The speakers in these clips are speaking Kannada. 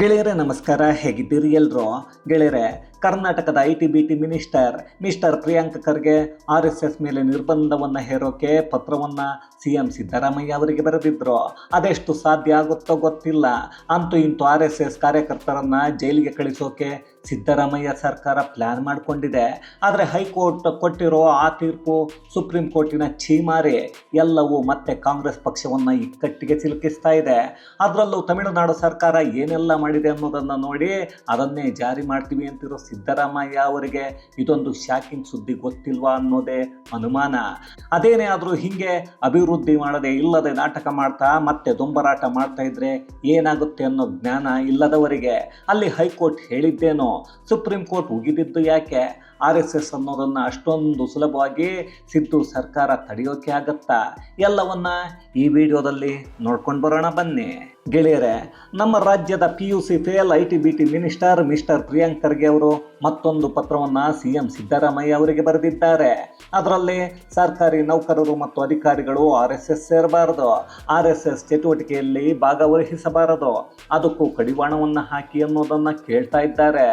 ಗೆಳೆಯರೇ, ನಮಸ್ಕಾರ. ಹೇಗಿದ್ದೀರಿ ಎಲ್ರು? ಗೆಳೆಯರೆ, ಕರ್ನಾಟಕದ I T B T minister, mister Priyanka Kharge, R S S ಮೇಲೆ ನಿರ್ಬಂಧವನ್ನು ಹೇರೋಕೆ ಪತ್ರವನ್ನು ಸಿ ಎಂ ಸಿದ್ದರಾಮಯ್ಯ ಅವರಿಗೆ ಬರೆದಿದ್ದರು ಅದೆಷ್ಟು ಸಾಧ್ಯ ಆಗುತ್ತೋ ಗೊತ್ತಿಲ್ಲ. ಅಂತೂ ಇಂತೂ ಆರ್ ಎಸ್ ಎಸ್ ಕಾರ್ಯಕರ್ತರನ್ನು ಜೈಲಿಗೆ ಕಳಿಸೋಕೆ ಸಿದ್ದರಾಮಯ್ಯ ಸರ್ಕಾರ ಪ್ಲ್ಯಾನ್ ಮಾಡಿಕೊಂಡಿದೆ, ಆದರೆ ಹೈಕೋರ್ಟ್ ಕೊಟ್ಟಿರೋ ಆ ತೀರ್ಪು ಸುಪ್ರೀಂ ಕೋರ್ಟಿನ ಛೀಮಾರಿ. ಎಲ್ಲವೂ ಮತ್ತೆ ಕಾಂಗ್ರೆಸ್ ಪಕ್ಷವನ್ನು ಇಕ್ಕಟ್ಟಿಗೆ ಸಿಲುಕಿಸ್ತಾ ಇದೆ. ಅದರಲ್ಲೂ ತಮಿಳುನಾಡು ಸರ್ಕಾರ ಏನೆಲ್ಲ ಮಾಡಿದೆ ಅನ್ನೋದನ್ನು ನೋಡಿ ಅದನ್ನೇ ಜಾರಿ ಮಾಡ್ತೀವಿ ಅಂತಿರೋ ಸಿದ್ದರಾಮಯ್ಯ ಅವರಿಗೆ ಇದೊಂದು ಶಾಕಿಂಗ್ ಸುದ್ದಿ ಗೊತ್ತಿಲ್ವಾ ಅನ್ನೋದೇ ಅನುಮಾನ. ಅದೇನೇ ಆದರೂ ಹಿಂಗೆ ಅಭಿವೃದ್ಧಿ ಮಾಡದೆ ಇಲ್ಲದೆ ನಾಟಕ ಮಾಡ್ತಾ ಮತ್ತೆ ದೊಂಬರಾಟ ಮಾಡ್ತಾ ಇದ್ರೆ ಏನಾಗುತ್ತೆ ಅನ್ನೋ ಜ್ಞಾನ ಇಲ್ಲದವರಿಗೆ. ಅಲ್ಲಿ ಹೈಕೋರ್ಟ್ ಹೇಳಿದ್ದೇನೋ ಸುಪ್ರೀಂ ಕೋರ್ಟ್ ಉಗಿದಿದ್ದು ಯಾಕೆ ಆರ್ ಎಸ್ ಎಸ್ ಅನ್ನೋದನ್ನು ಅಷ್ಟೊಂದು ಸುಲಭವಾಗಿ ಸಿದ್ದು ಸರ್ಕಾರ ತಡೆಯೋಕೆ ಆಗತ್ತಾ? ಎಲ್ಲವನ್ನ ಈ ವಿಡಿಯೋದಲ್ಲಿ ನೋಡ್ಕೊಂಡು ಬರೋಣ ಬನ್ನಿ. ಗೆಳೆಯರೆ, ನಮ್ಮ ರಾಜ್ಯದ P U C fail I T B T minister mister Priyank Kharge ಅವರು ಮತ್ತೊಂದು ಪತ್ರವನ್ನು ಸಿ ಎಂ ಸಿದ್ದರಾಮಯ್ಯ ಅವರಿಗೆ ಬರೆದಿದ್ದಾರೆ. ಅದರಲ್ಲಿ, ಸರ್ಕಾರಿ ನೌಕರರು ಮತ್ತು ಅಧಿಕಾರಿಗಳು ಆರ್ ಎಸ್ ಎಸ್ ಸೇರಬಾರದು. ಆರ್ ಎಸ್ ಎಸ್ ಚಟುವಟಿಕೆಯಲ್ಲಿ ಭಾಗವಹಿಸಬಾರದು. ಅದಕ್ಕೂ ಕಡಿವಾಣವನ್ನು ಹಾಕಿ ಅನ್ನೋದನ್ನು ಕೇಳ್ತಾ ಇದ್ದಾರೆ.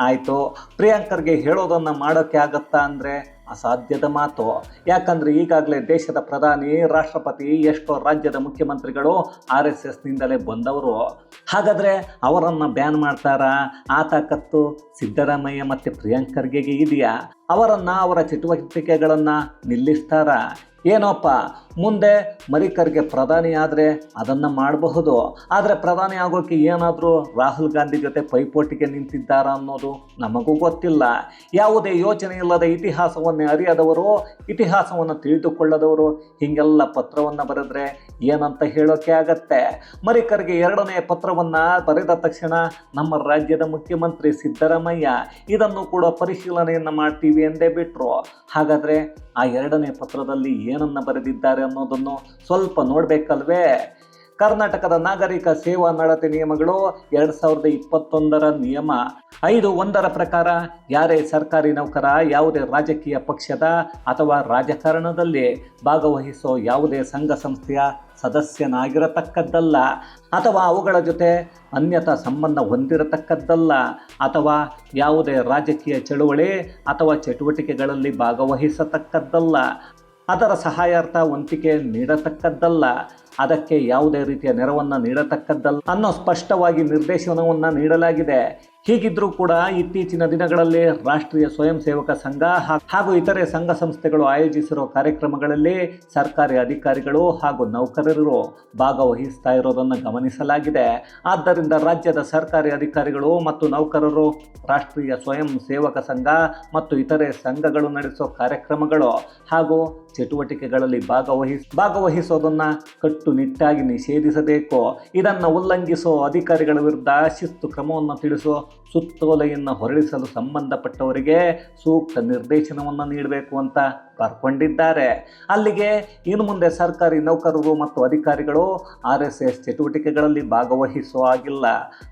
ಆಯಿತು. ಪ್ರಿಯಾಂಕರ್ಗೆ ಹೇಳೋದನ್ನು ಮಾಡೋಕ್ಕೆ ಆಗತ್ತಾ ಅಂದರೆ ಅಸಾಧ್ಯದ ಮಾತು. ಯಾಕಂದರೆ ಈಗಾಗಲೇ ದೇಶದ ಪ್ರಧಾನಿ, ರಾಷ್ಟ್ರಪತಿ, ಎಷ್ಟೋ ರಾಜ್ಯದ ಮುಖ್ಯಮಂತ್ರಿಗಳು ಆರ್ ಎಸ್ ಎಸ್ನಿಂದಲೇ ಬಂದವರು. ಹಾಗಾದರೆ ಅವರನ್ನು ಬ್ಯಾನ್ ಮಾಡ್ತಾರಾ? ಆ ತಾಕತ್ತು ಸಿದ್ದರಾಮಯ್ಯ ಮತ್ತು ಪ್ರಿಯಾಂಕರ್ಗೆ ಇದೆಯಾ? ಅವರನ್ನು ಅವರ ಚಟುವಟಿಕೆಗಳನ್ನು ನಿಲ್ಲಿಸ್ತಾರಾ? ಏನೋಪ್ಪ ಮುಂದೆ ಮರಿಕರ್ಗೆ ಪ್ರಧಾನಿ ಆದರೆ ಅದನ್ನು ಮಾಡಬಹುದು. ಆದರೆ ಪ್ರಧಾನಿ ಆಗೋಕ್ಕೆ ಏನಾದರೂ ರಾಹುಲ್ ಗಾಂಧಿ ಜೊತೆ ಪೈಪೋಟಿಗೆ ನಿಂತಿದ್ದಾರಾ ಅನ್ನೋದು ನಮಗೂ ಗೊತ್ತಿಲ್ಲ. ಯಾವುದೇ ಯೋಚನೆ ಇಲ್ಲದ ಇತಿಹಾಸವನ್ನೇ ಅರಿಯದವರು, ಇತಿಹಾಸವನ್ನು ತಿಳಿದುಕೊಳ್ಳದವರು ಹೀಗೆಲ್ಲ ಪತ್ರವನ್ನು ಬರೆದ್ರೆ ಏನಂತ ಹೇಳೋಕೆ ಆಗತ್ತೆ? ಮರಿಕರ್ಗೆ ಎರಡನೇ ಪತ್ರವನ್ನು ಬರೆದ ತಕ್ಷಣ ನಮ್ಮ ರಾಜ್ಯದ ಮುಖ್ಯಮಂತ್ರಿ ಸಿದ್ದರಾಮಯ್ಯ ಇದನ್ನು ಕೂಡ ಪರಿಶೀಲನೆಯನ್ನು ಮಾಡ್ತೀವಿ ಎಂದೇ ಬಿಟ್ಟರು ಹಾಗಾದರೆ ಆ ಎರಡನೇ ಪತ್ರದಲ್ಲಿ ಏನನ್ನು ಬರೆದಿದ್ದಾರೆ? ಅನ್ನೋದನ್ನು ಸ್ವಲ್ಪ ನೋಡಬೇಕಲ್ವೇ? ಕರ್ನಾಟಕದ ನಾಗರಿಕ ಸೇವಾ ನಡತೆ ನಿಯಮಗಳು ಎರಡು ಸಾವಿರದ ಇಪ್ಪತ್ತೊಂದರ ನಿಯಮ. ಐದು ಒಂದರ ಪ್ರಕಾರ, ಯಾರೇ ಸರ್ಕಾರಿ ನೌಕರ, ಯಾವುದೇ ರಾಜಕೀಯ ಪಕ್ಷದ ಅಥವಾ ರಾಜಕಾರಣದಲ್ಲಿ ಭಾಗವಹಿಸೋ ಯಾವುದೇ ಸಂಘ ಸಂಸ್ಥೆಯ ಸದಸ್ಯನಾಗಿರತಕ್ಕದ್ದಲ್ಲ, ಅಥವಾ ಅವುಗಳ ಜೊತೆ ಅನ್ಯತಾ ಸಂಬಂಧ ಹೊಂದಿರತಕ್ಕದ್ದಲ್ಲ, ಅಥವಾ ಯಾವುದೇ ರಾಜಕೀಯ ಚಳುವಳಿ ಅಥವಾ ಚಟುವಟಿಕೆಗಳಲ್ಲಿ ಭಾಗವಹಿಸತಕ್ಕದ್ದಲ್ಲ ಅದರ ಸಹಾಯಾರ್ಥ ವಂತಿಕೆ ನೀಡತಕ್ಕದ್ದಲ್ಲ. ಅದಕ್ಕೆ ಯಾವುದೇ ರೀತಿಯ ನೆರವನ್ನು ನೀಡತಕ್ಕದ್ದಲ್ಲ ಅನ್ನೋ ಸ್ಪಷ್ಟವಾಗಿ ನಿರ್ದೇಶನವನ್ನು ನೀಡಲಾಗಿದೆ. ಹೀಗಿದ್ರೂ ಕೂಡ ಇತ್ತೀಚಿನ ದಿನಗಳಲ್ಲಿ ರಾಷ್ಟ್ರೀಯ ಸ್ವಯಂ ಸೇವಕ ಸಂಘ ಹಾಗೂ ಇತರೆ ಸಂಘ ಸಂಸ್ಥೆಗಳು ಆಯೋಜಿಸಿರುವ ಕಾರ್ಯಕ್ರಮಗಳಲ್ಲಿ ಸರ್ಕಾರಿ ಅಧಿಕಾರಿಗಳು ಹಾಗೂ ನೌಕರರು ಭಾಗವಹಿಸ್ತಾ ಇರೋದನ್ನು ಗಮನಿಸಲಾಗಿದೆ. ಆದ್ದರಿಂದ ರಾಜ್ಯದ ಸರ್ಕಾರಿ ಅಧಿಕಾರಿಗಳು ಮತ್ತು ನೌಕರರು, ರಾಷ್ಟ್ರೀಯ ಸ್ವಯಂ ಸೇವಕ ಸಂಘ ಮತ್ತು ಇತರೆ ಸಂಘಗಳು ನಡೆಸೋ ಕಾರ್ಯಕ್ರಮಗಳು ಹಾಗೂ ಚಟುವಟಿಕೆಗಳಲ್ಲಿ ಭಾಗವಹಿಸ್, ಭಾಗವಹಿಸೋದನ್ನ ಕಟ್ಟುನಿಟ್ಟಾಗಿ ನಿಷೇಧಿಸಬೇಕೋ, ಇದನ್ನು ಉಲ್ಲಂಘಿಸೋ ಅಧಿಕಾರಿಗಳ ವಿರುದ್ಧ ಶಿಸ್ತು ಕ್ರಮವನ್ನು ತಿಳಿಸೋ ಸುತ್ತೋಲೆಯನ್ನು ಹೊರಡಿಸಲು ಸಂಬಂಧಪಟ್ಟವರಿಗೆ ಸೂಕ್ತ ನಿರ್ದೇಶನವನ್ನು ನೀಡಬೇಕು ಅಂತ ಬರ್ಕೊಂಡಿದ್ದಾರೆ ಅಲ್ಲಿಗೆ ಇನ್ನು ಮುಂದೆ ಸರ್ಕಾರಿ ನೌಕರರು ಮತ್ತು ಅಧಿಕಾರಿಗಳು ಆರ್ ಎಸ್ ಎಸ್ ಚಟುವಟಿಕೆಗಳಲ್ಲಿ ಭಾಗವಹಿಸೋ ಹಾಗಿಲ್ಲ.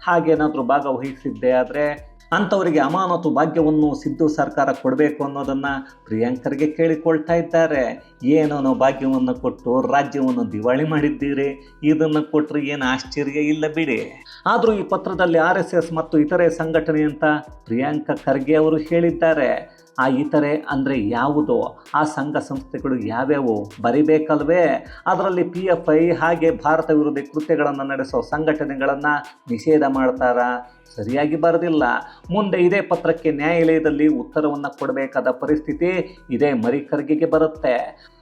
ಹಾಗೇನಾದರೂ ಭಾಗವಹಿಸಿದ್ದೇ ಆದರೆ ಅಂಥವರಿಗೆ ಅಮಾನತು ಭಾಗ್ಯವನ್ನು ಸಿದ್ದು ಸರ್ಕಾರ ಕೊಡಬೇಕು ಅನ್ನೋದನ್ನು ಪ್ರಿಯಾಂಕರ್ಗೆ ಕೇಳಿಕೊಳ್ತಾ ಇದ್ದಾರೆ. ಏನೋ ಭಾಗ್ಯವನ್ನು ಕೊಟ್ಟು ರಾಜ್ಯವನ್ನು ದಿವಾಳಿ ಮಾಡಿದ್ದೀರಿ? ಇದನ್ನು ಕೊಟ್ಟರೆ ಏನು ಆಶ್ಚರ್ಯ ಇಲ್ಲ ಬಿಡಿ. ಆದರೂ ಈ ಪತ್ರದಲ್ಲಿ ಆರ್ ಎಸ್ ಎಸ್ ಮತ್ತು ಇತರೆ ಸಂಘಟನೆ ಅಂತ ಪ್ರಿಯಾಂಕ ಖರ್ಗೆ ಅವರು ಹೇಳಿದ್ದಾರೆ. ಆ ಇತರೆ ಅಂದರೆ ಯಾವುದು, ಆ ಸಂಘ ಸಂಸ್ಥೆಗಳು ಯಾವ್ಯಾವು ಬರಿಬೇಕಲ್ವೇ? ಅದರಲ್ಲಿ ಪಿ ಎಫ್ ಐ ಹಾಗೆ ಭಾರತ ವಿರೋಧಿ ಕೃತ್ಯಗಳನ್ನು ನಡೆಸೋ ಸಂಘಟನೆಗಳನ್ನು ನಿಷೇಧ ಮಾಡ್ತಾರಾ? ಸರಿಯಾಗಿ ಬರೆದಿಲ್ಲ. ಮುಂದೆ ಇದೇ ಪತ್ರಕ್ಕೆ ನ್ಯಾಯಾಲಯದಲ್ಲಿ ಉತ್ತರವನ್ನು ಕೊಡಬೇಕಾದ ಪರಿಸ್ಥಿತಿ ಇದೇ ಮರಿಕರ್ಗೆಗೆ ಬರುತ್ತೆ.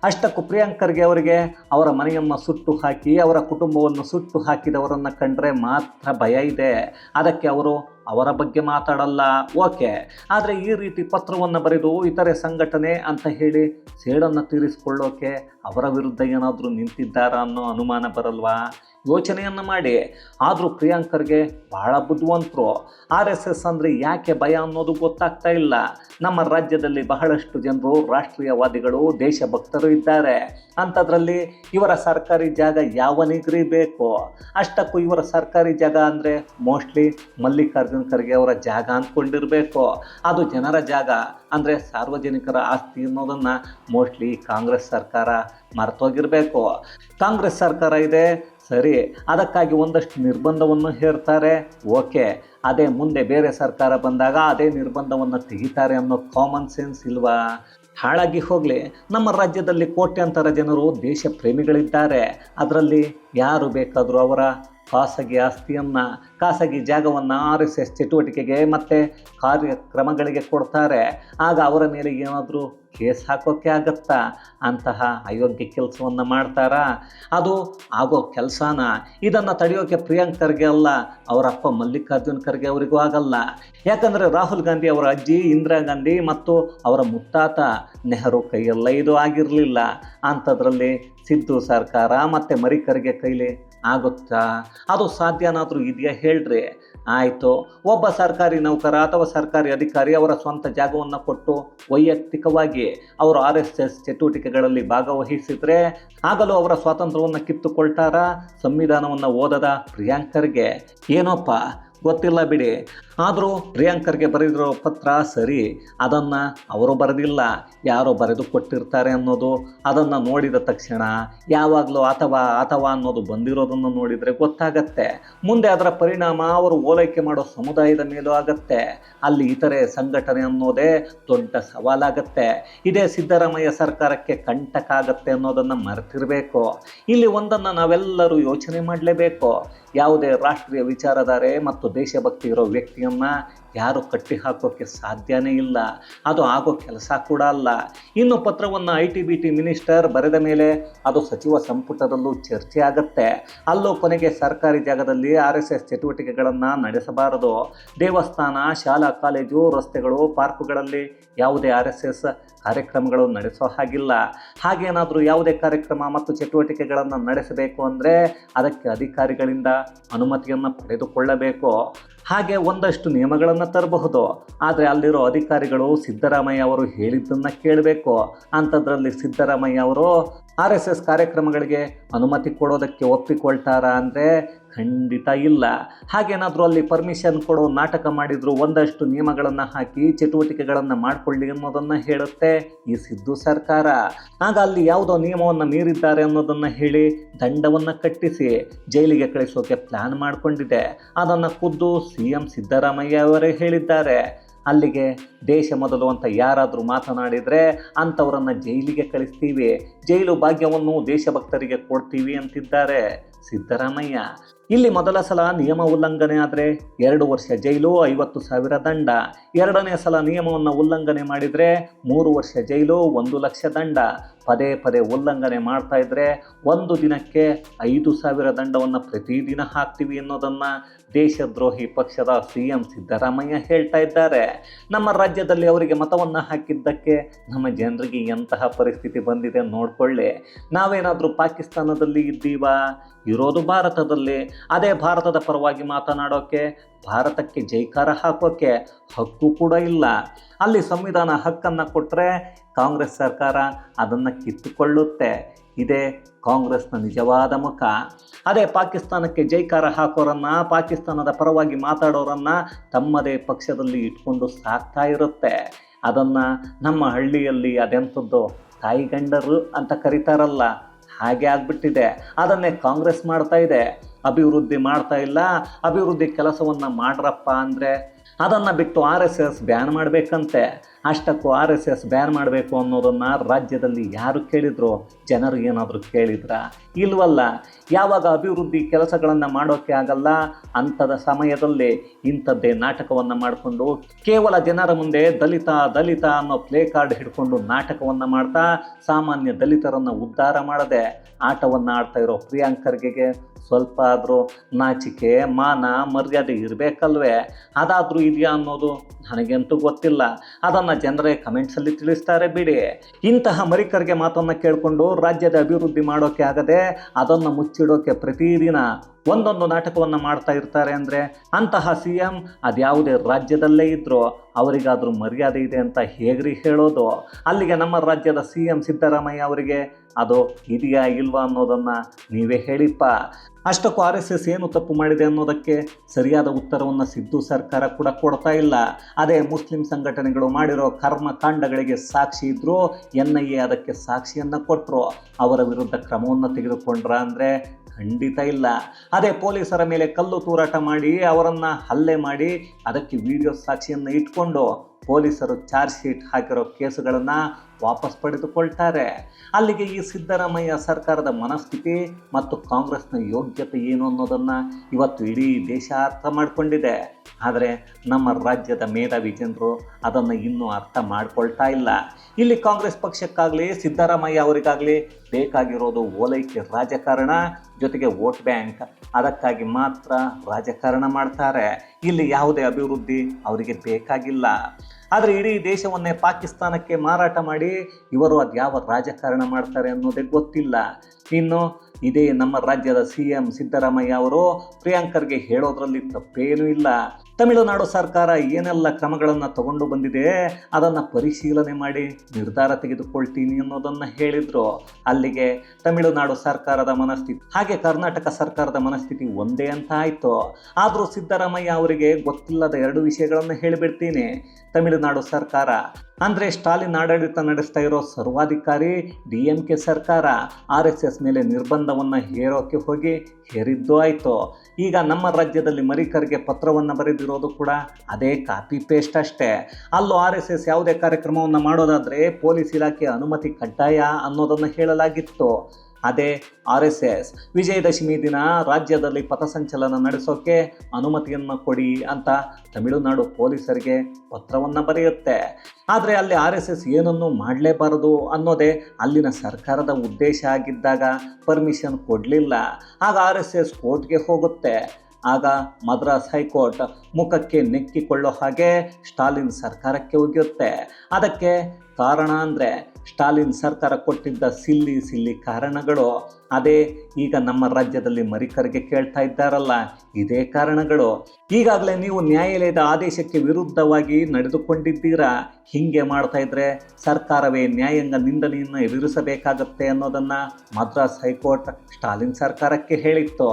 ಅಷ್ಟಕ್ಕೂ ಪ್ರಿಯಾಂಕರ್ಗೆ ಅವರಿಗೆ ಅವರ ಮನೆಯನ್ನು ಸುಟ್ಟು ಹಾಕಿ, ಅವರ ಕುಟುಂಬವನ್ನು ಸುಟ್ಟು ಹಾಕಿದವರನ್ನು ಕಂಡ್ರೆ ಮಾತ್ರ ಭಯ ಇದೆ. ಅದಕ್ಕೆ ಅವರು ಅವರ ಬಗ್ಗೆ ಮಾತಾಡಲ್ಲ. ಓಕೆ. ಆದರೆ ಈ ರೀತಿ ಪತ್ರವನ್ನು ಬರೆದು ಇತರೆ ಸಂಘಟನೆ ಅಂತ ಹೇಳಿ ಸೇಡನ್ನು ತೀರಿಸಿಕೊಳ್ಳೋಕೆ ಅವರ ವಿರುದ್ಧ ಏನಾದರೂ ನಿಂತಿದ್ದಾರಾ ಅನ್ನೋ ಅನುಮಾನ ಬರಲ್ವಾ? ಯೋಚನೆಯನ್ನು ಮಾಡಿ. ಆದರೂ ಪ್ರಿಯಾಂಕರ್ಗೆ ಬಹಳ ಬುದ್ಧಿವಂತರು. ಆರ್ ಎಸ್ ಎಸ್ ಅಂದರೆ ಯಾಕೆ ಭಯ ಅನ್ನೋದು ಗೊತ್ತಾಗ್ತಾ ಇಲ್ಲ. ನಮ್ಮ ರಾಜ್ಯದಲ್ಲಿ ಬಹಳಷ್ಟು ಜನರು, ರಾಷ್ಟ್ರೀಯವಾದಿಗಳು, ದೇಶಭಕ್ತರು ಇದ್ದಾರೆ. ಅಂಥದ್ರಲ್ಲಿ ಇವರ ಸರ್ಕಾರಿ ಜಾಗ ಯಾವನಿಗ್ರಿ ಬೇಕು? ಅಷ್ಟಕ್ಕೂ ಇವರ ಸರ್ಕಾರಿ ಜಾಗ ಅಂದರೆ ಮೋಸ್ಟ್ಲಿ ಮಲ್ಲಿಕಾರ್ಜುನ್ ಖರ್ಗೆ ಅವರ ಜಾಗ ಅಂದ್ಕೊಂಡಿರಬೇಕು ಅದು ಜನರ ಜಾಗ. ಅಂದರೆ ಸಾರ್ವಜನಿಕರ ಆಸ್ತಿ ಅನ್ನೋದನ್ನು ಮೋಸ್ಟ್ಲಿ ಕಾಂಗ್ರೆಸ್ ಸರ್ಕಾರ ಮರೆತೋಗಿರಬೇಕು. ಕಾಂಗ್ರೆಸ್ ಸರ್ಕಾರ ಇದೆ ಸರಿ, ಅದಕ್ಕಾಗಿ ಒಂದಷ್ಟು ನಿರ್ಬಂಧವನ್ನು ಹೇರ್ತಾರೆ. ಓಕೆ, ಅದೇ ಮುಂದೆ ಬೇರೆ ಸರ್ಕಾರ ಬಂದಾಗ ಅದೇ ನಿರ್ಬಂಧವನ್ನು ತೆಗಿತಾರೆ ಅನ್ನೋ ಕಾಮನ್ ಸೆನ್ಸ್ ಇಲ್ವಾ? ಹಾಳಾಗಿ ಹೋಗಲಿ, ನಮ್ಮ ರಾಜ್ಯದಲ್ಲಿ ಕೋಟ್ಯಾಂತರ ಜನರು ದೇಶ ಪ್ರೇಮಿಗಳಿದ್ದಾರೆ ಅದರಲ್ಲಿ ಯಾರು ಬೇಕಾದರೂ ಅವರ ಖಾಸಗಿ ಆಸ್ತಿಯನ್ನು, ಖಾಸಗಿ ಜಾಗವನ್ನು ಆರ್ ಎಸ್ ಎಸ್ ಚಟುವಟಿಕೆಗೆ ಮತ್ತು ಕಾರ್ಯಕ್ರಮಗಳಿಗೆ ಕೊಡ್ತಾರೆ. ಆಗ ಅವರ ಮೇಲೆ ಏನಾದರೂ ಕೇಸ್ ಹಾಕೋಕ್ಕೆ ಆಗತ್ತಾ? ಅಂತಹ ಅಯೋಗ್ಯ ಕೆಲಸವನ್ನು ಮಾಡ್ತಾರಾ? ಅದು ಆಗೋ ಕೆಲಸನ? ಇದನ್ನು ತಡೆಯೋಕೆ ಪ್ರಿಯಾಂಕರ್ಗೆ ಅಲ್ಲ, ಅವರಪ್ಪ ಮಲ್ಲಿಕಾರ್ಜುನ್ ಖರ್ಗೆ ಅವರಿಗೂ ಆಗಲ್ಲ. ಯಾಕಂದರೆ ರಾಹುಲ್ ಗಾಂಧಿ ಅವರ ಅಜ್ಜಿ, ಇಂದಿರಾ ಗಾಂಧಿ ಮತ್ತು ಅವರ ಮುತ್ತಾತ ನೆಹರು ಕೈಯೆಲ್ಲ ಇದು ಆಗಿರಲಿಲ್ಲ. ಅಂಥದ್ರಲ್ಲಿ ಸಿದ್ದು ಸರ್ಕಾರ ಮತ್ತು ಮರಿ ಖರ್ಗೆ ಕೈಲಿ ಆಗುತ್ತಾ? ಅದು ಸಾಧ್ಯನಾದರೂ ಇದೆಯಾ ಹೇಳ್ರಿ. ಆಯಿತು, ಒಬ್ಬ ಸರ್ಕಾರಿ ನೌಕರ ಅಥವಾ ಸರ್ಕಾರಿ ಅಧಿಕಾರಿ ಅವರ ಸ್ವಂತ ಜಾಗವನ್ನು ಕೊಟ್ಟು ವೈಯಕ್ತಿಕವಾಗಿ ಅವರು ಆರ್ ಎಸ್ ಎಸ್ ಚಟುವಟಿಕೆಗಳಲ್ಲಿ ಭಾಗವಹಿಸಿದರೆ ಆಗಲೂ ಅವರ ಸ್ವಾತಂತ್ರ್ಯವನ್ನು ಕಿತ್ತುಕೊಳ್ತಾರ? ಸಂವಿಧಾನವನ್ನು ಓದದ ಪ್ರಿಯಾಂಕರ್ಗೆ? ಏನೋಪ್ಪ, ಗೊತ್ತಿಲ್ಲ ಬಿಡಿ. ಆದರೂ ಪ್ರಿಯಾಂಕರ್ಗೆ ಬರೆದಿರೋ ಪತ್ರ ಸರಿ, ಅದನ್ನು ಅವರು ಬರೆದಿಲ್ಲ. ಯಾರೋ ಬರೆದು ಕೊಟ್ಟಿರ್ತಾರೆ ಅನ್ನೋದು ಅದನ್ನು ನೋಡಿದ ತಕ್ಷಣ ಯಾವಾಗಲೂ ಅಥವಾ ಅಥವಾ ಅನ್ನೋದು ಬಂದಿರೋದನ್ನು ನೋಡಿದರೆ ಗೊತ್ತಾಗತ್ತೆ. ಮುಂದೆ ಅದರ ಪರಿಣಾಮ ಅವರು ಓಲೈಕೆ ಮಾಡೋ ಸಮುದಾಯದ ಮೇಲೂ ಆಗತ್ತೆ. ಅಲ್ಲಿ ಇತರೆ ಸಂಘಟನೆ ಅನ್ನೋದೇ ದೊಡ್ಡ ಸವಾಲಾಗತ್ತೆ. ಇದೇ ಸಿದ್ದರಾಮಯ್ಯ ಸರ್ಕಾರಕ್ಕೆ ಕಂಟಕ ಆಗತ್ತೆ ಅನ್ನೋದನ್ನು ಮರೆತಿರಬೇಕು. ಇಲ್ಲಿ ಒಂದನ್ನು ನಾವೆಲ್ಲರೂ ಯೋಚನೆ ಮಾಡಲೇಬೇಕು. ಯಾವುದೇ ರಾಷ್ಟ್ರೀಯ ವಿಚಾರಧಾರೆ ಮತ್ತು ದೇಶಭಕ್ತಿ ಇರೋ ವ್ಯಕ್ತಿಯನ್ನ ಯಾರು ಕಟ್ಟಿ ಹಾಕೋಕ್ಕೆ ಸಾಧ್ಯನೇ ಇಲ್ಲ, ಅದು ಆಗೋ ಕೆಲಸ ಕೂಡ ಅಲ್ಲ. ಇನ್ನು ಪತ್ರವನ್ನು I T B T minister ಬರೆದ ಮೇಲೆ ಅದು ಸಚಿವ ಸಂಪುಟದಲ್ಲೂ ಚರ್ಚೆ ಆಗುತ್ತೆ. ಅಲ್ಲೂ ಕೊನೆಗೆ ಸರ್ಕಾರಿ ಜಾಗದಲ್ಲಿ ಆರ್ ಎಸ್ ಎಸ್ ಚಟುವಟಿಕೆಗಳನ್ನು ನಡೆಸಬಾರದು. ದೇವಸ್ಥಾನ, ಶಾಲಾ, ಕಾಲೇಜು, ರಸ್ತೆಗಳು, ಪಾರ್ಕುಗಳಲ್ಲಿ ಯಾವುದೇ ಆರ್ ಎಸ್ ಎಸ್ ಕಾರ್ಯಕ್ರಮಗಳು ನಡೆಸೋ ಹಾಗಿಲ್ಲ. ಹಾಗೇನಾದರೂ ಯಾವುದೇ ಕಾರ್ಯಕ್ರಮ ಮತ್ತು ಚಟುವಟಿಕೆಗಳನ್ನು ನಡೆಸಬೇಕು ಅಂದರೆ ಅದಕ್ಕೆ ಅಧಿಕಾರಿಗಳಿಂದ ಅನುಮತಿಯನ್ನು ಪಡೆದುಕೊಳ್ಳಬೇಕು. ಹಾಗೆ ಒಂದಷ್ಟು ನಿಯಮಗಳನ್ನು ತರಬಹುದು. ಆದರೆ ಅಲ್ಲಿರೋ ಅಧಿಕಾರಿಗಳು ಸಿದ್ದರಾಮಯ್ಯ ಅವರು ಹೇಳಿದ್ದನ್ನು ಕೇಳಬೇಕು. ಅಂಥದ್ರಲ್ಲಿ ಸಿದ್ದರಾಮಯ್ಯ ಅವರು ಆರ್ ಎಸ್ ಎಸ್ ಕಾರ್ಯಕ್ರಮಗಳಿಗೆ ಅನುಮತಿ ಕೊಡೋದಕ್ಕೆ ಒಪ್ಪಿಕೊಳ್ತಾರಾ ಅಂದರೆ ಖಂಡಿತ ಇಲ್ಲ. ಹಾಗೇನಾದರೂ ಅಲ್ಲಿ ಪರ್ಮಿಷನ್ ಕೊಡೋ ನಾಟಕ ಮಾಡಿದ್ರು, ಒಂದಷ್ಟು ನಿಯಮಗಳನ್ನು ಹಾಕಿ ಚಟುವಟಿಕೆಗಳನ್ನು ಮಾಡಿಕೊಳ್ಳಿ ಅನ್ನೋದನ್ನು ಹೇಳುತ್ತೆ ಈ ಸಿದ್ದು ಸರ್ಕಾರ. ಆಗ ಅಲ್ಲಿ ಯಾವುದೋ ನಿಯಮವನ್ನು ಮೀರಿದ್ದಾರೆ ಅನ್ನೋದನ್ನು ಹೇಳಿ ದಂಡವನ್ನು ಕಟ್ಟಿಸಿ ಜೈಲಿಗೆ ಕಳಿಸೋಕೆ ಪ್ಲ್ಯಾನ್ ಮಾಡಿಕೊಂಡಿದೆ. ಅದನ್ನು ಖುದ್ದು ಸಿ ಎಂ ಸಿದ್ದರಾಮಯ್ಯ ಅವರೇ ಹೇಳಿದ್ದಾರೆ. ಅಲ್ಲಿಗೆ ದೇಶ ಮೊದಲು ಅಂತ ಯಾರಾದರೂ ಮಾತನಾಡಿದರೆ ಅಂಥವರನ್ನು ಜೈಲಿಗೆ ಕಳಿಸ್ತೀವಿ. ಜೈಲು ಭಾಗ್ಯವನ್ನು ದೇಶಭಕ್ತರಿಗೆ ಕೊಡ್ತೀವಿ ಅಂತಿದ್ದಾರೆ ಸಿದ್ದರಾಮಯ್ಯ. ಇಲ್ಲಿ ಮೊದಲ ಸಲ ನಿಯಮ ಉಲ್ಲಂಘನೆ ಆದರೆ ಎರಡು ವರ್ಷ ಜೈಲು, ಐವತ್ತು ಸಾವಿರ ದಂಡ. ಎರಡನೇ ಸಲ ನಿಯಮವನ್ನು ಉಲ್ಲಂಘನೆ ಮಾಡಿದರೆ ಮೂರು ವರ್ಷ ಜೈಲು, ಒಂದು ಲಕ್ಷ ದಂಡ. ಪದೇ ಪದೇ ಉಲ್ಲಂಘನೆ ಮಾಡ್ತಾ ಇದ್ದರೆ ಒಂದು ದಿನಕ್ಕೆ ಐದು ಸಾವಿರ ದಂಡವನ್ನು ಪ್ರತಿದಿನ ಹಾಕ್ತೀವಿ ಅನ್ನೋದನ್ನು ದೇಶದ್ರೋಹಿ ಪಕ್ಷದ ಸಿ ಎಂ ಸಿದ್ದರಾಮಯ್ಯ ಹೇಳ್ತಾ ಇದ್ದಾರೆ. ನಮ್ಮ ರಾಜ್ಯದಲ್ಲಿ ಅವರಿಗೆ ಮತವನ್ನು ಹಾಕಿದ್ದಕ್ಕೆ ನಮ್ಮ ಜನರಿಗೆ ಎಂತಹ ಪರಿಸ್ಥಿತಿ ಬಂದಿದೆ ನೋಡಿಕೊಳ್ಳಿ. ನಾವೇನಾದರೂ ಪಾಕಿಸ್ತಾನದಲ್ಲಿ ಇದ್ದೀವಾ? ಇರೋದು ಭಾರತದಲ್ಲಿ. ಅದೇ ಭಾರತದ ಪರವಾಗಿ ಮಾತನಾಡೋಕ್ಕೆ ಭಾರತಕ್ಕೆ ಜೈಕಾರ ಹಾಕೋಕ್ಕೆ ಹಕ್ಕು ಕೂಡ ಇಲ್ಲ. ಅಲ್ಲಿ ಸಂವಿಧಾನ ಹಕ್ಕನ್ನು ಕೊಟ್ಟರೆ ಕಾಂಗ್ರೆಸ್ ಸರ್ಕಾರ ಅದನ್ನು ಕಿತ್ತುಕೊಳ್ಳುತ್ತೆ. ಇದೇ ಕಾಂಗ್ರೆಸ್ನ ನಿಜವಾದ ಮುಖ. ಅದೇ ಪಾಕಿಸ್ತಾನಕ್ಕೆ ಜೈಕಾರ ಹಾಕೋರನ್ನು, ಪಾಕಿಸ್ತಾನದ ಪರವಾಗಿ ಮಾತಾಡೋರನ್ನು ತಮ್ಮದೇ ಪಕ್ಷದಲ್ಲಿ ಇಟ್ಕೊಂಡು ಸಾಕ್ತಾ ಇರುತ್ತೆ. ಅದನ್ನು ನಮ್ಮ ಹಳ್ಳಿಯಲ್ಲಿ ಅದೆಂಥದ್ದು ತಾಯಿಗಂಡರು ಅಂತ ಕರೀತಾರಲ್ಲ. ಹಾಗೆ ಆಗ್ಬಿಟ್ಟಿದೆ. ಅದನ್ನೇ ಕಾಂಗ್ರೆಸ್ ಮಾಡ್ತಾ ಇದೆ. ಅಭಿವೃದ್ಧಿ ಮಾಡ್ತಾ ಇಲ್ಲ ಅಭಿವೃದ್ಧಿ ಕೆಲಸವನ್ನು ಮಾಡ್ರಪ್ಪ ಅಂದರೆ ಅದನ್ನು ಬಿಟ್ಟು ಆರ್ ಎಸ್ ಎಸ್ ಬ್ಯಾನ್ ಮಾಡಬೇಕಂತೆ. ಅಷ್ಟಕ್ಕೂ ಆರ್ ಎಸ್ ಎಸ್ ಬ್ಯಾನ್ ಮಾಡಬೇಕು ಅನ್ನೋದನ್ನು ರಾಜ್ಯದಲ್ಲಿ ಯಾರು ಕೇಳಿದ್ರು? ಜನರು ಏನಾದರೂ ಕೇಳಿದ್ರ? ಇಲ್ವಲ್ಲ, ಯಾವಾಗ ಅಭಿವೃದ್ಧಿ ಕೆಲಸಗಳನ್ನು ಮಾಡೋಕ್ಕೆ ಆಗಲ್ಲ, ಅಂಥದ ಸಮಯದಲ್ಲಿ ಇಂಥದ್ದೇ ನಾಟಕವನ್ನು ಮಾಡಿಕೊಂಡು ಕೇವಲ ಜನರ ಮುಂದೆ ದಲಿತ ದಲಿತ ಅನ್ನೋ ಪ್ಲೇ ಕಾರ್ಡ್ ಹಿಡ್ಕೊಂಡು ನಾಟಕವನ್ನು ಮಾಡ್ತಾ, ಸಾಮಾನ್ಯ ದಲಿತರನ್ನು ಉದ್ಧಾರ ಮಾಡದೆ ಆಟವನ್ನು ಆಡ್ತಾ ಇರೋ ಪ್ರಿಯಾಂಕ್ ಖರ್ಗೆಗೆ ಸ್ವಲ್ಪ ಆದರೂ ನಾಚಿಕೆ, ಮಾನ, ಮರ್ಯಾದೆ ಇರಬೇಕಲ್ವೇ? ಅದಾದರೂ ಇದೆಯಾ ಅನ್ನೋದು ನನಗೆಂತೂ ಗೊತ್ತಿಲ್ಲ. ಅದನ್ನು ಜನರೇ ಕಮೆಂಟ್ಸಲ್ಲಿ ತಿಳಿಸ್ತಾರೆ ಬಿಡಿ. ಇಂತಹ ಮರಿಕರಿಗೆ ಮಾತನ್ನು ಕೇಳಿಕೊಂಡು ರಾಜ್ಯದ ಅಭಿವೃದ್ಧಿ ಮಾಡೋಕೆ ಆಗದೆ ಅದನ್ನು ಮುಚ್ಚಿಡೋಕೆ ಪ್ರತಿದಿನ ಒಂದೊಂದು ನಾಟಕವನ್ನು ಮಾಡ್ತಾ ಇರ್ತಾರೆ ಅಂದರೆ ಅಂತಹ ಸಿ ಎಂ ಅದ್ಯಾವುದೇ ರಾಜ್ಯದಲ್ಲೇ ಇದ್ದರೂ ಅವರಿಗಾದರೂ ಮರ್ಯಾದೆ ಇದೆ ಅಂತ ಹೇಗ್ರಿ ಹೇಳೋದು? ಅಲ್ಲಿಗೆ ನಮ್ಮ ರಾಜ್ಯದ ಸಿ ಎಂ ಸಿದ್ದರಾಮಯ್ಯ ಅವರಿಗೆ ಅದು ಇದೆಯಾ ಇಲ್ವಾ ಅನ್ನೋದನ್ನು ನೀವೇ ಹೇಳಿಪ್ಪ. ಅಷ್ಟಕ್ಕೂ ಆರ್ ಎಸ್ ಎಸ್ ಏನು ತಪ್ಪು ಮಾಡಿದೆ ಅನ್ನೋದಕ್ಕೆ ಸರಿಯಾದ ಉತ್ತರವನ್ನು ಸಿದ್ದು ಸರ್ಕಾರ ಕೂಡ ಕೊಡ್ತಾ ಇಲ್ಲ. ಅದೇ ಮುಸ್ಲಿಂ ಸಂಘಟನೆಗಳು ಮಾಡಿರೋ ಕರ್ಮಕಾಂಡಗಳಿಗೆ ಸಾಕ್ಷಿ ಇದ್ದರೂ ಎನ್ ಐ ಎ ಅದಕ್ಕೆ ಸಾಕ್ಷಿಯನ್ನು ಕೊಟ್ಟರು ಅವರ ವಿರುದ್ಧ ಕ್ರಮವನ್ನು ತೆಗೆದುಕೊಂಡ್ರ ಅಂದರೆ ಖಂಡಿತ ಇಲ್ಲ. ಅದೇ ಪೊಲೀಸರ ಮೇಲೆ ಕಲ್ಲು ತೂರಾಟ ಮಾಡಿ ಅವರನ್ನು ಹಲ್ಲೆ ಮಾಡಿ ಅದಕ್ಕೆ ವಿಡಿಯೋ ಸಾಕ್ಷಿಯನ್ನು ಇಟ್ಕೊಂಡು ಪೊಲೀಸರು ಚಾರ್ಜ್ ಶೀಟ್ ಹಾಕಿರೋ ಕೇಸುಗಳನ್ನು ವಾಪಸ್ ಪಡೆದುಕೊಳ್ತಾರೆ. ಅಲ್ಲಿಗೆ ಈ ಸಿದ್ದರಾಮಯ್ಯ ಸರ್ಕಾರದ ಮನಸ್ಥಿತಿ ಮತ್ತು ಕಾಂಗ್ರೆಸ್ನ ಯೋಗ್ಯತೆ ಏನು ಅನ್ನೋದನ್ನು ಇವತ್ತು ಇಡೀ ದೇಶ ಅರ್ಥ ಮಾಡಿಕೊಂಡಿದೆ. ಆದರೆ ನಮ್ಮ ರಾಜ್ಯದ ಮೇಧಾವಿ ಜನರು ಅದನ್ನು ಇನ್ನೂ ಅರ್ಥ ಮಾಡಿಕೊಳ್ತಾ ಇಲ್ಲ. ಇಲ್ಲಿ ಕಾಂಗ್ರೆಸ್ ಪಕ್ಷಕ್ಕಾಗಲಿ, ಸಿದ್ದರಾಮಯ್ಯ ಅವರಿಗಾಗಲಿ ಬೇಕಾಗಿರೋದು ಓಲೈಕೆ ರಾಜಕಾರಣ, ಜೊತೆಗೆ ವೋಟ್ ಬ್ಯಾಂಕ್. ಅದಕ್ಕಾಗಿ ಮಾತ್ರ ರಾಜಕಾರಣ ಮಾಡ್ತಾರೆ. ಇಲ್ಲಿ ಯಾವುದೇ ಅಭಿವೃದ್ಧಿ ಅವರಿಗೆ ಬೇಕಾಗಿಲ್ಲ. ಆದರೆ ಇಡೀ ದೇಶವನ್ನೇ ಪಾಕಿಸ್ತಾನಕ್ಕೆ ಮಾರಾಟ ಮಾಡಿ ಇವರು ಅದು ಯಾವ ರಾಜಕಾರಣ ಮಾಡ್ತಾರೆ ಅನ್ನೋದೇ ಗೊತ್ತಿಲ್ಲ. ಇನ್ನು ಇದೇ ನಮ್ಮ ರಾಜ್ಯದ ಸಿ ಎಂ ಸಿದ್ದರಾಮಯ್ಯ ಅವರು ಪ್ರಿಯಾಂಕರ್ಗೆ ಹೇಳೋದ್ರಲ್ಲಿ ತಪ್ಪೇನೂ ಇಲ್ಲ. ತಮಿಳುನಾಡು ಸರ್ಕಾರ ಏನೆಲ್ಲ ಕ್ರಮಗಳನ್ನು ತಗೊಂಡು ಬಂದಿದೆ, ಅದನ್ನು ಪರಿಶೀಲನೆ ಮಾಡಿ ನಿರ್ಧಾರ ತೆಗೆದುಕೊಳ್ತೀನಿ ಅನ್ನೋದನ್ನು ಹೇಳಿದ್ರು. ಅಲ್ಲಿಗೆ ತಮಿಳುನಾಡು ಸರ್ಕಾರದ ಮನಸ್ಥಿತಿ, ಹಾಗೆ ಕರ್ನಾಟಕ ಸರ್ಕಾರದ ಮನಸ್ಥಿತಿ ಒಂದೇ ಅಂತ ಆಯಿತು. ಆದರೂ ಸಿದ್ದರಾಮಯ್ಯ ಅವರಿಗೆ ಗೊತ್ತಿಲ್ಲದ ಎರಡು ವಿಷಯಗಳನ್ನು ಹೇಳಿಬಿಡ್ತೀನಿ. ತಮಿಳುನಾಡು ಸರ್ಕಾರ, ಅಂದರೆ ಸ್ಟಾಲಿನ್ ಆಡಳಿತ ನಡೆಸ್ತಾ ಇರೋ ಸರ್ವಾಧಿಕಾರಿ ಡಿ ಎಂ ಕೆ ಸರ್ಕಾರ, ಆರ್ ಎಸ್ ಎಸ್ ಮೇಲೆ ನಿರ್ಬಂಧವನ್ನು ಹೇರೋಕೆ ಹೋಗಿ ಹೇರಿದ್ದು ಆಯಿತು. ಈಗ ನಮ್ಮ ರಾಜ್ಯದಲ್ಲಿ ಮರಿಕರ್ಗೆ ಪತ್ರವನ್ನು ಬರೆದಿರೋದು ಕೂಡ ಅದೇ ಕಾಪಿ ಪೇಸ್ಟ್ ಅಷ್ಟೇ. ಅಲ್ಲೂ ಆರ್ ಎಸ್ ಎಸ್ ಯಾವುದೇ ಕಾರ್ಯಕ್ರಮವನ್ನು ಮಾಡೋದಾದರೆ ಪೊಲೀಸ್ ಇಲಾಖೆ ಅನುಮತಿ ಕಡ್ಡಾಯ ಅನ್ನೋದನ್ನು ಹೇಳಲಾಗಿತ್ತು. ಅದೇ ಆರ್ ಎಸ್ ಎಸ್ ವಿಜಯದಶಮಿ ದಿನ ರಾಜ್ಯದಲ್ಲಿ ಪಥಸಂಚಲನ ನಡೆಸೋಕೆ ಅನುಮತಿಯನ್ನು ಕೊಡಿ ಅಂತ ತಮಿಳುನಾಡು ಪೊಲೀಸರಿಗೆ ಪತ್ರವನ್ನು ಬರೆಯುತ್ತೆ. ಆದರೆ ಅಲ್ಲಿ ಆರ್ ಎಸ್ ಎಸ್ ಏನನ್ನೂ ಮಾಡಲೇಬಾರದು ಅನ್ನೋದೇ ಅಲ್ಲಿನ ಸರ್ಕಾರದ ಉದ್ದೇಶ ಆಗಿದ್ದಾಗ ಪರ್ಮಿಷನ್ ಕೊಡಲಿಲ್ಲ. ಆಗ ಆರ್ ಎಸ್ ಎಸ್ ಕೋರ್ಟ್ಗೆ ಹೋಗುತ್ತೆ. ಆಗ ಮದ್ರಾಸ್ ಹೈಕೋರ್ಟ್ ಮುಖಕ್ಕೆ ನೆಕ್ಕಿಕೊಳ್ಳೋ ಹಾಗೆ ಸ್ಟಾಲಿನ್ ಸರ್ಕಾರಕ್ಕೆ ಒಗೆಯುತ್ತೆ. ಅದಕ್ಕೆ ಕಾರಣ ಅಂದರೆ ಸ್ಟಾಲಿನ್ ಸರ್ಕಾರ ಕೊಟ್ಟಿದ್ದ ಸಿಲ್ಲಿ ಸಿಲ್ಲಿ ಕಾರಣಗಳು. ಅದೇ ಈಗ ನಮ್ಮ ರಾಜ್ಯದಲ್ಲಿ ಮರಿಕರಿಗೆ ಕೇಳ್ತಾ ಇದ್ದಾರಲ್ಲ, ಇದೇ ಕಾರಣಗಳು. ಈಗಾಗಲೇ ನೀವು ನ್ಯಾಯಾಲಯದ ಆದೇಶಕ್ಕೆ ವಿರುದ್ಧವಾಗಿ ನಡೆದುಕೊಂಡಿದ್ದೀರಾ? ಹೀಗೆ ಮಾಡ್ತಾ ಇದ್ರೆ ಸರ್ಕಾರವೇ ನ್ಯಾಯಾಂಗ ನಿಂದನೆಯನ್ನು ಎದುರಿಸಬೇಕಾಗತ್ತೆ ಅನ್ನೋದನ್ನು ಮದ್ರಾಸ್ ಹೈಕೋರ್ಟ್ ಸ್ಟಾಲಿನ್ ಸರ್ಕಾರಕ್ಕೆ ಹೇಳಿತ್ತು.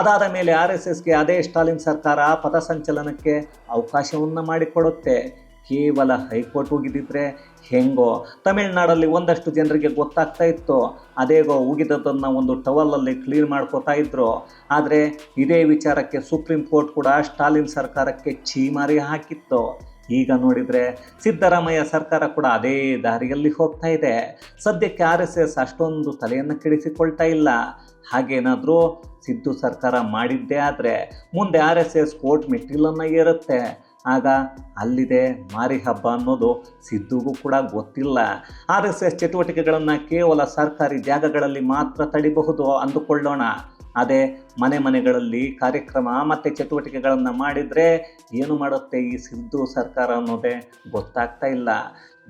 ಅದಾದ ಮೇಲೆ ಆರ್ ಎಸ್ ಎಸ್ಗೆ ಅದೇ ಸ್ಟಾಲಿನ್ ಸರ್ಕಾರ ಪಥಸಂಚಲನಕ್ಕೆ ಅವಕಾಶವನ್ನು ಮಾಡಿಕೊಡುತ್ತೆ. ಕೇವಲ ಹೈಕೋರ್ಟ್ ಹೋಗಿದ್ದಿದ್ರೆ ಹೆಂಗೋ? ತಮಿಳ್ನಾಡಲ್ಲಿ ಒಂದಷ್ಟು ಜನರಿಗೆ ಗೊತ್ತಾಗ್ತಾ ಇತ್ತು. ಅದೇಗೋ ಉಗಿದದನ್ನು ಒಂದು ಟವಲಲ್ಲಿ ಕ್ಲೀನ್ ಮಾಡ್ಕೋತಾ ಇದ್ರು. ಆದರೆ ಇದೇ ವಿಚಾರಕ್ಕೆ ಸುಪ್ರೀಂ ಕೋರ್ಟ್ ಕೂಡ ಸ್ಟಾಲಿನ್ ಸರ್ಕಾರಕ್ಕೆ ಛೀಮಾರಿ ಹಾಕಿತ್ತು. ಈಗ ನೋಡಿದರೆ ಸಿದ್ದರಾಮಯ್ಯ ಸರ್ಕಾರ ಕೂಡ ಅದೇ ದಾರಿಯಲ್ಲಿ ಹೋಗ್ತಾ ಇದೆ. ಸದ್ಯಕ್ಕೆ ಆರ್ ಎಸ್ ಎಸ್ ಅಷ್ಟೊಂದು ತಲೆಯನ್ನು ಕೆಡಿಸಿಕೊಳ್ತಾ ಇಲ್ಲ. ಹಾಗೇನಾದರೂ ಸಿದ್ದು ಸರ್ಕಾರ ಮಾಡಿದ್ದೇ ಆದರೆ ಮುಂದೆ ಆರ್ ಎಸ್ ಎಸ್ ಕೋರ್ಟ್ ಮೆಟ್ಟಿಲನ್ನು ಏರುತ್ತೆ. ಆಗ ಅಲ್ಲಿದೆ ಮಾರಿ ಹಬ್ಬ ಅನ್ನೋದು ಸಿದ್ದುಗೂ ಕೂಡ ಗೊತ್ತಿಲ್ಲ. ಎಸ್ ಎಸ್ ಚಟುವಟಿಕೆಗಳನ್ನು ಕೇವಲ ಸರ್ಕಾರಿ ಜಾಗಗಳಲ್ಲಿ ಮಾತ್ರ ತಡಿಬಹುದು ಅಂದುಕೊಳ್ಳೋಣ. ಅದೇ ಮನೆ ಮನೆಗಳಲ್ಲಿ ಕಾರ್ಯಕ್ರಮ ಮತ್ತು ಚಟುವಟಿಕೆಗಳನ್ನು ಮಾಡಿದರೆ ಏನು ಮಾಡುತ್ತೆ ಈ ಸಿದ್ದು ಸರ್ಕಾರ ಅನ್ನೋದೇ ಗೊತ್ತಾಗ್ತಾ ಇಲ್ಲ.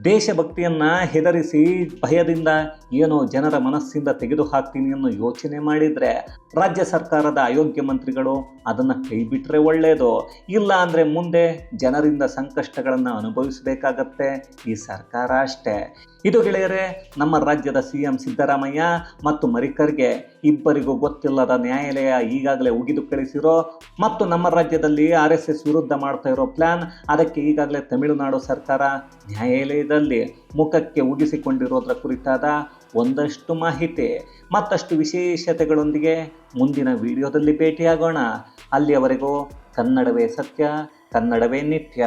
ದೇಶಭಕ್ತಿಯನ್ನು ಹೆದರಿಸಿ ಭಯದಿಂದ ಏನೋ ಜನರ ಮನಸ್ಸಿಂದ ತೆಗೆದು ಹಾಕ್ತೀನಿ ಅನ್ನೋ ಯೋಚನೆ ಮಾಡಿದರೆ ರಾಜ್ಯ ಸರ್ಕಾರದ ಅಯೋಗ್ಯ ಮಂತ್ರಿಗಳು ಅದನ್ನು ಕೈಬಿಟ್ರೆ ಒಳ್ಳೆಯದು ಇಲ್ಲ ಅಂದರೆ ಮುಂದೆ ಜನರಿಂದ ಸಂಕಷ್ಟಗಳನ್ನು ಅನುಭವಿಸಬೇಕಾಗತ್ತೆ. ಈ ಸರ್ಕಾರ ಅಷ್ಟೇ. ಇದು ಗೆಳೆಯರೆ, ನಮ್ಮ ರಾಜ್ಯದ ಸಿ ಎಂ ಸಿದ್ದರಾಮಯ್ಯ ಮತ್ತು ಮರಿಕರ್ಗೆ ಇಬ್ಬರಿಗೂ ಗೊತ್ತಿಲ್ಲದ ನ್ಯಾಯಾಲಯ ಈಗಾಗಲೇ ಉಗಿದು ಕಳಿಸಿರೋ ಮತ್ತು ನಮ್ಮ ರಾಜ್ಯದಲ್ಲಿ ಆರ್ ಎಸ್ ಎಸ್ ವಿರುದ್ಧ ಮಾಡ್ತಾ ಇರೋ ಪ್ಲ್ಯಾನ್ ಅದಕ್ಕೆ ಈಗಾಗಲೇ ತಮಿಳುನಾಡು ಸರ್ಕಾರ ನ್ಯಾಯಾಲಯದಲ್ಲಿ ಮುಖಕ್ಕೆ ಉಗಿಸಿಕೊಂಡಿರೋದ್ರ ಕುರಿತಾದ ಒಂದಷ್ಟು ಮಾಹಿತಿ. ಮತ್ತಷ್ಟು ವಿಶೇಷತೆಗಳೊಂದಿಗೆ ಮುಂದಿನ ವಿಡಿಯೋದಲ್ಲಿ ಭೇಟಿಯಾಗೋಣ. ಅಲ್ಲಿಯವರೆಗೂ ಕನ್ನಡವೇ ಸತ್ಯ, ಕನ್ನಡವೇ ನಿತ್ಯ.